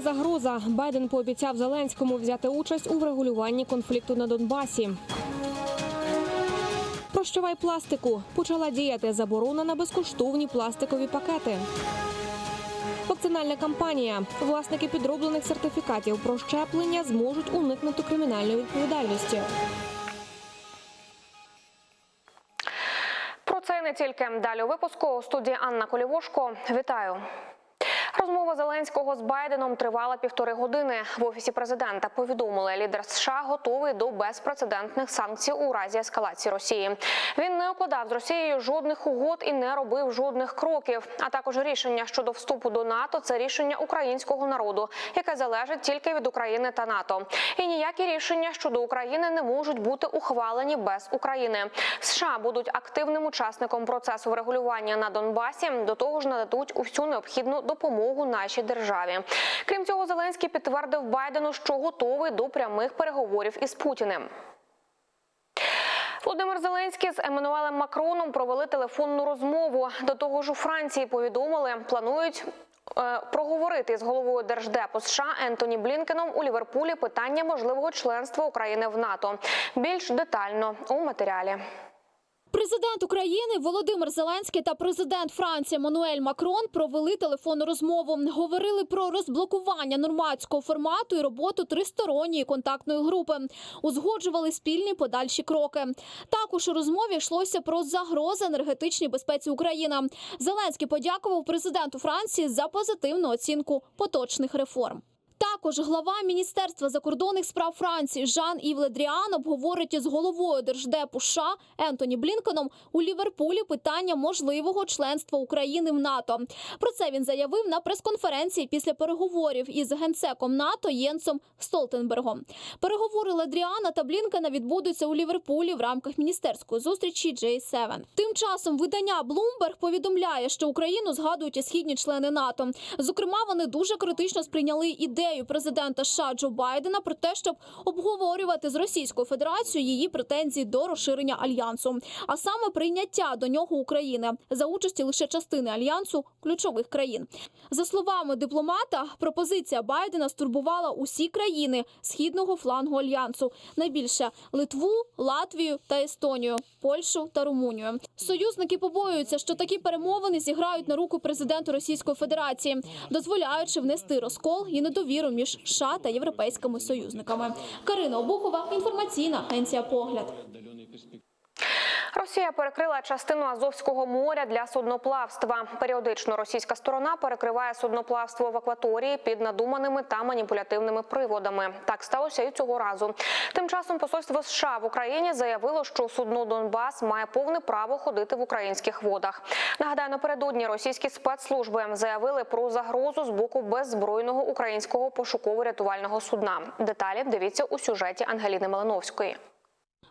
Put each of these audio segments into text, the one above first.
Загроза. Байден пообіцяв Зеленському взяти участь у врегулюванні конфлікту на Донбасі. Прощавай пластику. Почала діяти заборона на безкоштовні пластикові пакети. Вакцинальна кампанія. Власники підроблених сертифікатів про щеплення зможуть уникнути кримінальної відповідальності. Про це не тільки далі у випуску у студії Анна Колівошко. Вітаю. Розмова Зеленського з Байденом тривала півтори години. В офісі президента повідомили, лідер США готовий до безпрецедентних санкцій у разі ескалації Росії. Він не укладав з Росією жодних угод і не робив жодних кроків. А також рішення щодо вступу до НАТО це рішення українського народу, яке залежить тільки від України та НАТО. І ніякі рішення щодо України не можуть бути ухвалені без України. США будуть активним учасником процесу врегулювання на Донбасі. До того ж, нададуть усю необхідну допомогу нашій державі. Крім цього, Зеленський підтвердив Байдену, що готовий до прямих переговорів із Путіним. Володимир Зеленський з Еммануелем Макроном провели телефонну розмову. До того ж, у Франції повідомили, планують. е, Проговорити з головою держдепу США Ентоні Блінкеном у Ліверпулі питання можливого членства України в НАТО. Більш детально у матеріалі. Президент України Володимир Зеленський та президент Франції Мануель Макрон провели телефонну розмову. Говорили про розблокування нормандського формату і роботу тристоронньої контактної групи. Узгоджували спільні подальші кроки. Також у розмові йшлося про загрози енергетичній безпеці України. Зеленський подякував президенту Франції за позитивну оцінку поточних реформ. Також глава Міністерства закордонних справ Франції Жан Ів Ледріан обговорить із головою держдепу США Ентоні Блінкеном у Ліверпулі питання можливого членства України в НАТО. Про це він заявив на прес-конференції після переговорів із генсеком НАТО Єнсом Столтенбергом. Переговори Ледріана та Блінкена відбудуться у Ліверпулі в рамках міністерської зустрічі J7. Тим часом видання Bloomberg повідомляє, що Україну згадують і східні члени НАТО. Зокрема, вони дуже критично сприйняли ідею президента США Джо Байдена про те, щоб обговорювати з Російською Федерацією її претензії до розширення альянсу, а саме прийняття до нього України за участі лише частини альянсу ключових країн. За словами дипломата, пропозиція Байдена стурбувала усі країни східного флангу альянсу, найбільше Литву, Латвію та Естонію, Польщу та Румунію. Союзники побоюються, що такі перемовини зіграють на руку президенту Російської Федерації, дозволяючи внести розкол і недовіру між США та європейськими союзниками. Карина Обухова, інформаційна агенція Погляд. Росія перекрила частину Азовського моря для судноплавства. Періодично російська сторона перекриває судноплавство в акваторії під надуманими та маніпулятивними приводами. Так сталося і цього разу. Тим часом посольство США в Україні заявило, що судно Донбас має повне право ходити в українських водах. Нагадаю, напередодні російські спецслужби заявили про загрозу з боку беззбройного українського пошуково-рятувального судна. Деталі дивіться у сюжеті Ангеліни Малиновської.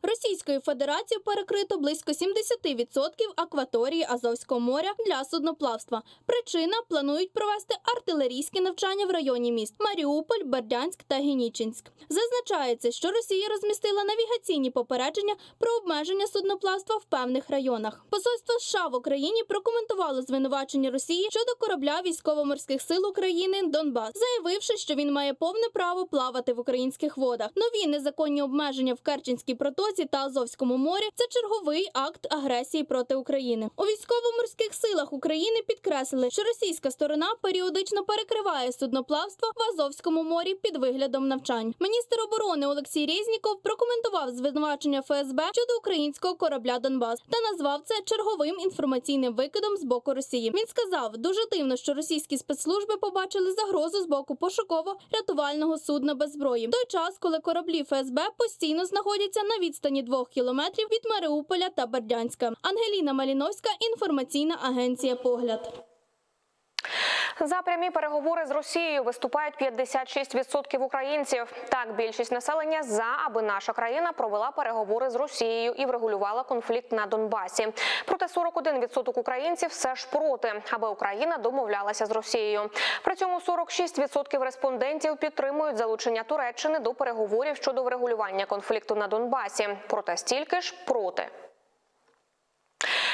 Російською Федерацією перекрито близько 70% акваторії Азовського моря для судноплавства. Причина планують провести артилерійські навчання в районі міст Маріуполь, Бердянськ та Генічинськ. Зазначається, що Росія розмістила навігаційні попередження про обмеження судноплавства в певних районах. Посольство США в Україні прокоментувало звинувачення Росії щодо корабля військово-морських сил України Донбас, заявивши, що він має повне право плавати в українських водах. Нові незаконні обмеження в Керченській протоці та Азовському морі це черговий акт агресії проти України. У військово-морських силах України підкреслили, що російська сторона періодично перекриває судноплавство в Азовському морі під виглядом навчань. Міністр оборони Олексій Резніков прокоментував звинувачення ФСБ щодо українського корабля Донбас та назвав це черговим інформаційним викидом з боку Росії. Він сказав, дуже дивно, що російські спецслужби побачили загрозу з боку пошуково-рятувального судна без зброї. В той час, коли кораблі ФСБ постійно знаходяться на відстані двох кілометрів від Маріуполя та Бердянська. Ангеліна Маліновська, інформаційна агенція Погляд. За прямі переговори з Росією виступають 56% українців. Так, більшість населення за, аби наша країна провела переговори з Росією і врегулювала конфлікт на Донбасі. Проте 41% українців все ж проти, аби Україна домовлялася з Росією. При цьому 46% респондентів підтримують залучення Туреччини до переговорів щодо врегулювання конфлікту на Донбасі. Проте стільки ж проти.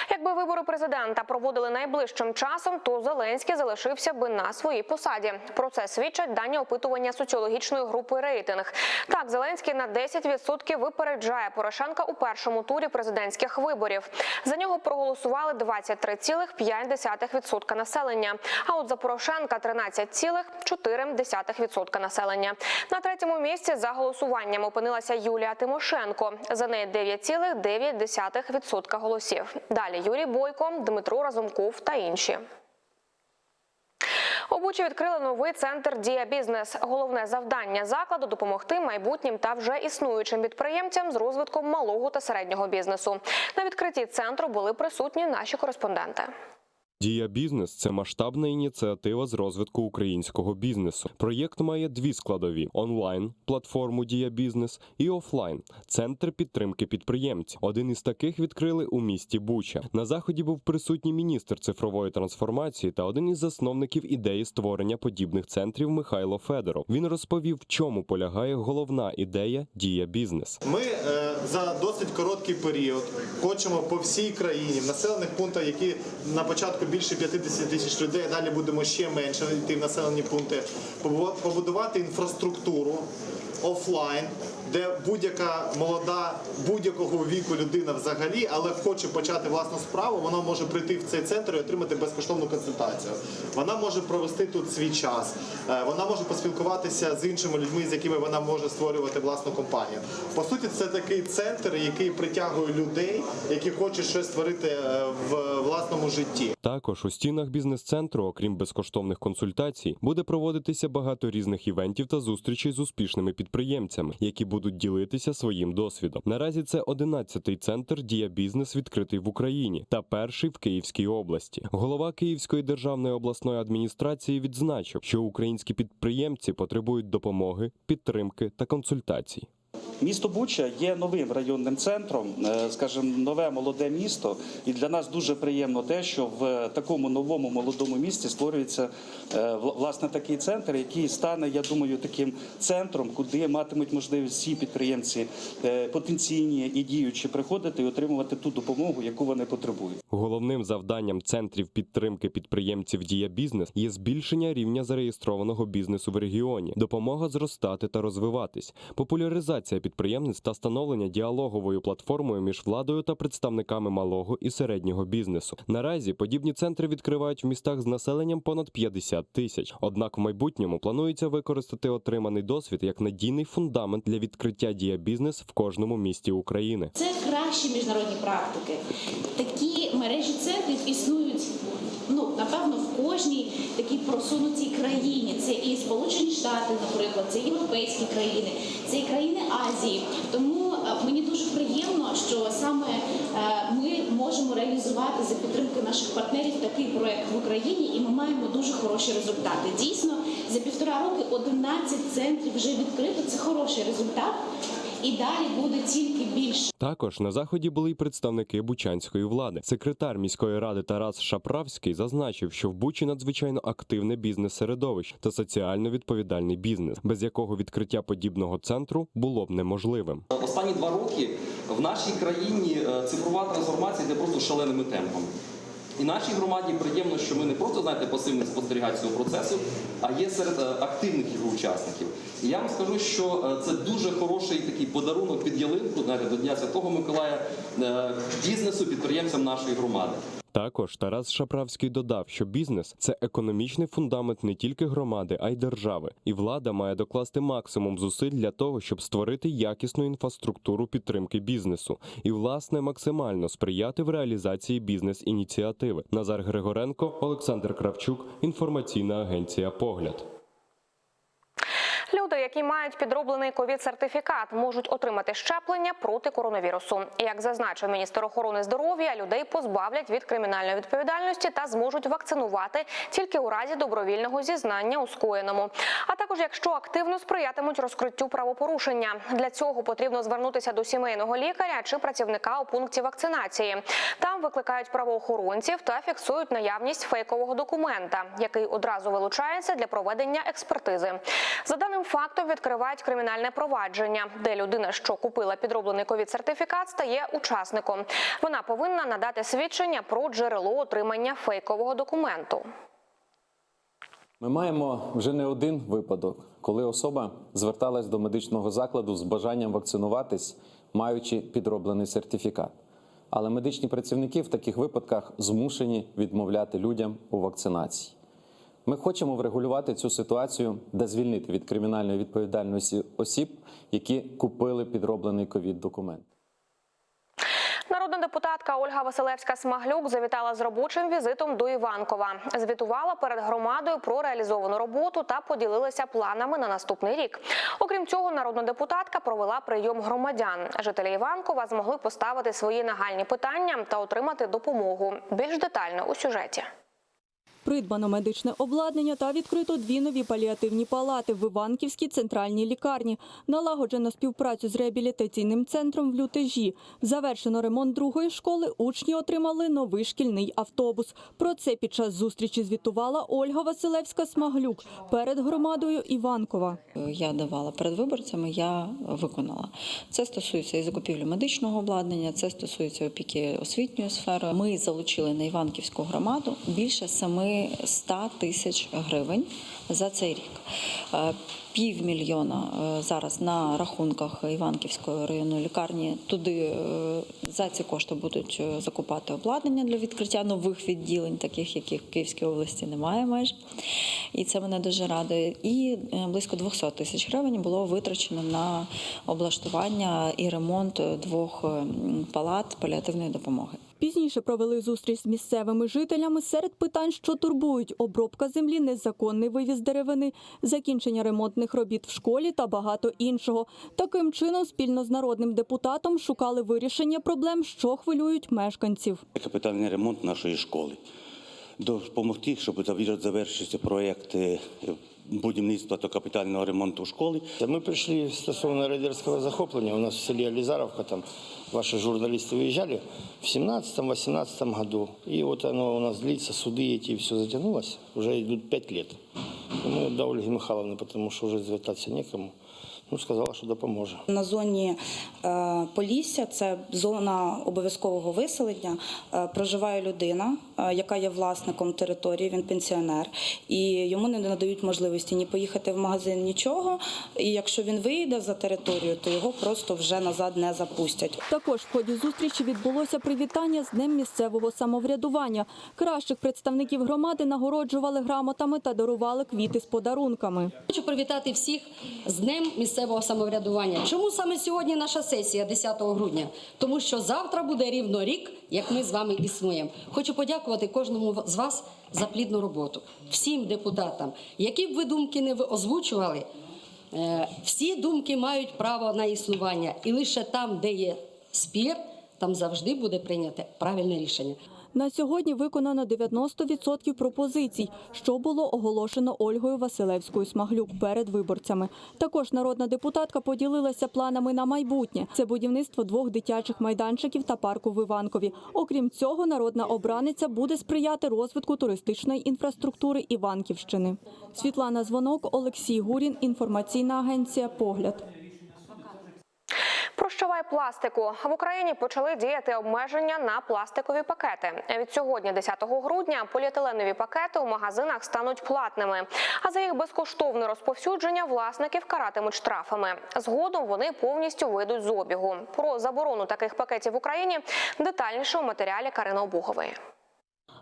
Якби вибори президента проводили найближчим часом, то Зеленський залишився би на своїй посаді. Про це свідчать дані опитування соціологічної групи рейтинг. Так, Зеленський на 10% випереджає Порошенка у першому турі президентських виборів. За нього проголосували 23,5% населення. А от за Порошенка 13,4% населення. На третьому місці за голосуванням опинилася Юлія Тимошенко. За неї 9,9% голосів. Далі Юрій Бойко, Дмитро Разумков та інші. У Бучі відкрили новий центр Дія Бізнес. Головне завдання закладу допомогти майбутнім та вже існуючим підприємцям з розвитком малого та середнього бізнесу. На відкритті центру були присутні наші кореспонденти. Дія бізнес це масштабна ініціатива з розвитку українського бізнесу. Проєкт має дві складові: онлайн платформу Дія Бізнес і офлайн центр підтримки підприємців. Один із таких відкрили у місті Буча. На заході був присутній міністр цифрової трансформації та один із засновників ідеї створення подібних центрів Михайло Федоров. Він розповів, в чому полягає головна ідея Дія Бізнес. Ми е, за досить короткий період хочемо по всій країні в населених пунктах, які на початку більше 50 тисяч людей, а далі будемо ще менше йти в населені пункти, побу- побудувати інфраструктуру офлайн, де будь-яка молода будь-якого віку людина взагалі, але хоче почати власну справу, вона може прийти в цей центр і отримати безкоштовну консультацію. Вона може провести тут свій час, е, вона може поспілкуватися з іншими людьми, з якими вона може створювати власну компанію. По суті, це такий центр, який притягує людей, які хочуть щось створити е, в власному житті. Також у стінах бізнес-центру, окрім безкоштовних консультацій, буде проводитися багато різних івентів та зустрічей з успішними підприємцями, які будуть ділитися своїм досвідом. Наразі це 11-й центр Дія Бізнес відкритий в Україні та перший в Київській області. Голова Київської державної обласної адміністрації відзначив, що українські підприємці потребують допомоги, підтримки та консультацій. Місто Буча є новим районним центром, е, скажімо, нове молоде місто. І для нас дуже приємно те, що в такому новому молодому місті створюється е, власне такий центр, який стане, я думаю, таким центром, куди матимуть можливість всі підприємці е, потенційні і діючі приходити і отримувати ту допомогу, яку вони потребують. Головним завданням центрів підтримки підприємців Дія Бізнес є збільшення рівня зареєстрованого бізнесу в регіоні, допомога зростати та розвиватись, популяризація підприємництва та становлення діалоговою платформою між владою та представниками малого і середнього бізнесу. Наразі подібні центри відкривають в містах з населенням понад 50 тисяч. Однак в майбутньому планується використати отриманий досвід як надійний фундамент для відкриття Дія Бізнес в кожному місті України. Це кращі міжнародні практики. Такі мережі центрів існують. Ну, напевно, в кожній такій просунутій країні. Це і Сполучені Штати, наприклад, це європейські країни, це і країни Азії. Тому е, мені дуже приємно, що саме е, ми можемо реалізувати за підтримки наших партнерів такий проект в Україні, і ми маємо дуже хороші результати. Дійсно, за півтора роки 11 центрів вже відкрито. Це хороший результат. І далі буде тільки більше. Також на заході були й представники бучанської влади. Секретар міської ради Тарас Шаправський зазначив, що в Бучі надзвичайно активне бізнес-середовище та соціально відповідальний бізнес, без якого відкриття подібного центру було б неможливим. Останні два роки в нашій країні е, цифрова трансформація йде просто шаленими темпами. І нашій громаді приємно, що ми не просто знаєте пасивні спостерігачі цього процесу, а є серед е, активних його учасників. І я вам скажу, що е, це дуже хороший такий подарунок під ялинку знаєте, до Дня Святого Миколая е, бізнесу, підприємцям нашої громади. Також Тарас Шаправський додав, що бізнес це економічний фундамент не тільки громади, а й держави, і влада має докласти максимум зусиль для того, щоб створити якісну інфраструктуру підтримки бізнесу і, власне, максимально сприяти в реалізації бізнес-ініціативи. Назар Григоренко, Олександр Кравчук, інформаційна агенція Погляд. Люди, які мають підроблений ковід-сертифікат, можуть отримати щеплення проти коронавірусу. Як зазначив міністр охорони здоров'я, людей позбавлять від кримінальної відповідальності та зможуть вакцинувати тільки у разі добровільного зізнання у скоєному. А також якщо активно сприятимуть розкриттю правопорушення. Для цього потрібно звернутися до сімейного лікаря чи працівника у пункті вакцинації. Там викликають правоохоронців та фіксують наявність фейкового документа, який одразу вилучається для проведення експертизи. За даними даним фактом відкривають кримінальне провадження, де людина, що купила підроблений ковід-сертифікат, стає учасником. Вона повинна надати свідчення про джерело отримання фейкового документу. Ми маємо вже не один випадок, коли особа зверталась до медичного закладу з бажанням вакцинуватись, маючи підроблений сертифікат. Але медичні працівники в таких випадках змушені відмовляти людям у вакцинації. Ми хочемо врегулювати цю ситуацію та звільнити від кримінальної відповідальності осіб, які купили підроблений ковід-документ. Народна депутатка Ольга Василевська-Смаглюк завітала з робочим візитом до Іванкова. Звітувала перед громадою про реалізовану роботу та поділилася планами на наступний рік. Окрім цього, народна депутатка провела прийом громадян. Жителі Іванкова змогли поставити свої нагальні питання та отримати допомогу. Більш детально у сюжеті. Придбано медичне обладнання та відкрито дві нові паліативні палати в Іванківській центральній лікарні. Налагоджено співпрацю з реабілітаційним центром в Лютежі. Завершено ремонт другої школи. Учні отримали новий шкільний автобус. Про це під час зустрічі звітувала Ольга Василевська-Смаглюк перед громадою Іванкова. я давала перед виборцями, я виконала. Це стосується і закупівлі медичного обладнання, це стосується опіки освітньої сфери. Ми залучили на Іванківську громаду більше 700 тисяч гривень за цей рік. Е, Півмільйона е, зараз на рахунках Іванківської районної лікарні. Туди е, за ці кошти будуть закупати обладнання для відкриття нових відділень, таких яких в Київській області немає майже. І це мене дуже радує. І близько 200 тисяч гривень було витрачено на облаштування і ремонт двох е, палат паліативної допомоги. Пізніше провели зустріч з місцевими жителями серед питань, що турбують обробка землі, незаконний вивіз деревини, закінчення ремонтних робіт в школі та багато іншого. Таким чином, спільно з народним депутатом шукали вирішення проблем, що хвилюють мешканців. Капітальний ремонт нашої школи. Допомогти, щоб завершився проєкт е, будівництва та капітального ремонту школи. Ми прийшли стосовно рейдерського захоплення. У нас в селі Алізаровка, там ваші журналісти виїжджали в 17-18 году. І от воно у нас длиться, суди ті, все затягнулося, Уже йдуть 5 років. Тому до Ольги Михайловни, тому що вже звертатися некому. Ну, сказала, що допоможе. На зоні е, Полісся, це зона обов'язкового виселення, е, проживає людина, е, яка є власником території, він пенсіонер, і йому не надають можливості ні поїхати в магазин, нічого. І якщо він виїде за територію, то його просто вже назад не запустять. Також в ході зустрічі відбулося привітання з Днем місцевого самоврядування. Кращих представників громади нагороджували грамотами та дарували квіти з подарунками. Хочу привітати всіх з Днем місцевого самоврядування. Чому саме сьогодні наша сесія 10 грудня? Тому що завтра буде рівно рік, як ми з вами існуємо. Хочу подякувати кожному з вас за плідну роботу, всім депутатам, які б ви думки не озвучували. е, Всі думки мають право на існування, і лише там, де є спір, там завжди буде прийняте правильне рішення. На сьогодні виконано 90% пропозицій, що було оголошено Ольгою Василевською Смаглюк перед виборцями. Також народна депутатка поділилася планами на майбутнє. Це будівництво двох дитячих майданчиків та парку в Іванкові. Окрім цього, народна обраниця буде сприяти розвитку туристичної інфраструктури Іванківщини. Світлана Звонок, Олексій Гурін, інформаційна агенція Погляд. Прощавай пластику в Україні почали діяти обмеження на пластикові пакети. Від сьогодні, 10 грудня, поліетиленові пакети у магазинах стануть платними. А за їх безкоштовне розповсюдження власників каратимуть штрафами. Згодом вони повністю вийдуть з обігу. Про заборону таких пакетів в Україні детальніше у матеріалі Карини Обухової.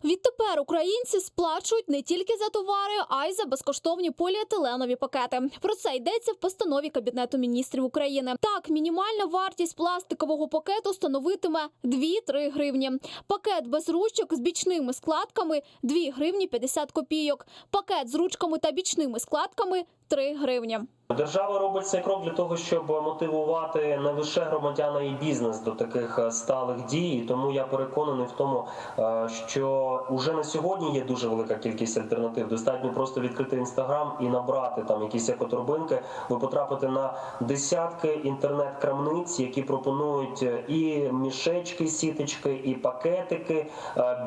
Відтепер українці сплачують не тільки за товари, а й за безкоштовні поліетиленові пакети. Про це йдеться в постанові Кабінету міністрів України. Так, мінімальна вартість пластикового пакету становитиме 2-3 гривні. Пакет без ручок з бічними складками 2 гривні 50 копійок. Пакет з ручками та бічними складками 3 гривні. Держава робить цей крок для того, щоб мотивувати не лише громадяна і бізнес до таких е, сталих дій. Тому я переконаний в тому, е, що уже на сьогодні є дуже велика кількість альтернатив. Достатньо просто відкрити інстаграм і набрати там якісь екоторбинки. Ви потрапите на десятки інтернет-крамниць, які пропонують е, і мішечки, сіточки, і пакетики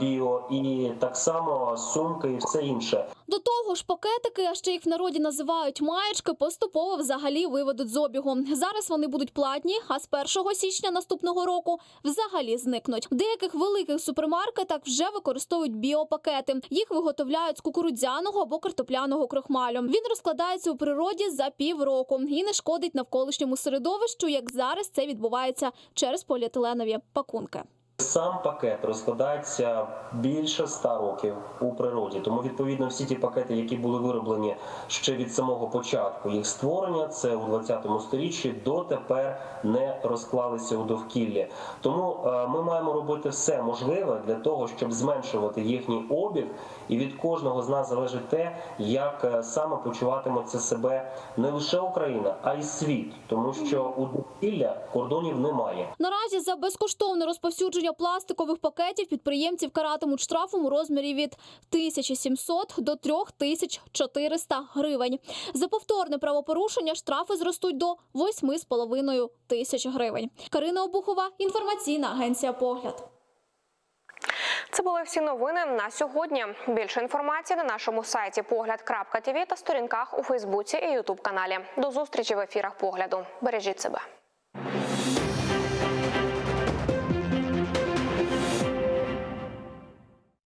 біо, і так само сумки, і все інше. До того ж, пакетики, а ще їх в народі називають маєчки, поступово взагалі виведуть з обігу. Зараз вони будуть платні, а з 1 січня наступного року взагалі зникнуть. В деяких великих супермаркетах вже використовують біопакети. Їх виготовляють з кукурудзяного або картопляного крохмалю. Він розкладається у природі за півроку і не шкодить навколишньому середовищу, як зараз це відбувається через поліетиленові пакунки. Сам пакет розкладається більше ста років у природі, тому відповідно всі ті пакети, які були вироблені ще від самого початку їх створення, це у 20 сторіччі, дотепер не розклалися у довкіллі. Тому е, ми маємо робити все можливе для того, щоб зменшувати їхній обіг, і від кожного з нас залежить те, як е, саме почуватиметься себе не лише Україна, а й світ, тому що у довкілля кордонів немає. Наразі за безкоштовне розповсюдження пластикових пакетів підприємців каратимуть штрафом у розмірі від 1700 до 3400 гривень. За повторне правопорушення штрафи зростуть до 8,5 тисяч гривень. Карина Обухова, інформаційна агенція Погляд. Це були всі новини на сьогодні. Більше інформації на нашому сайті погляд.тв та сторінках у Фейсбуці і Ютуб каналі. До зустрічі в ефірах погляду. Бережіть себе.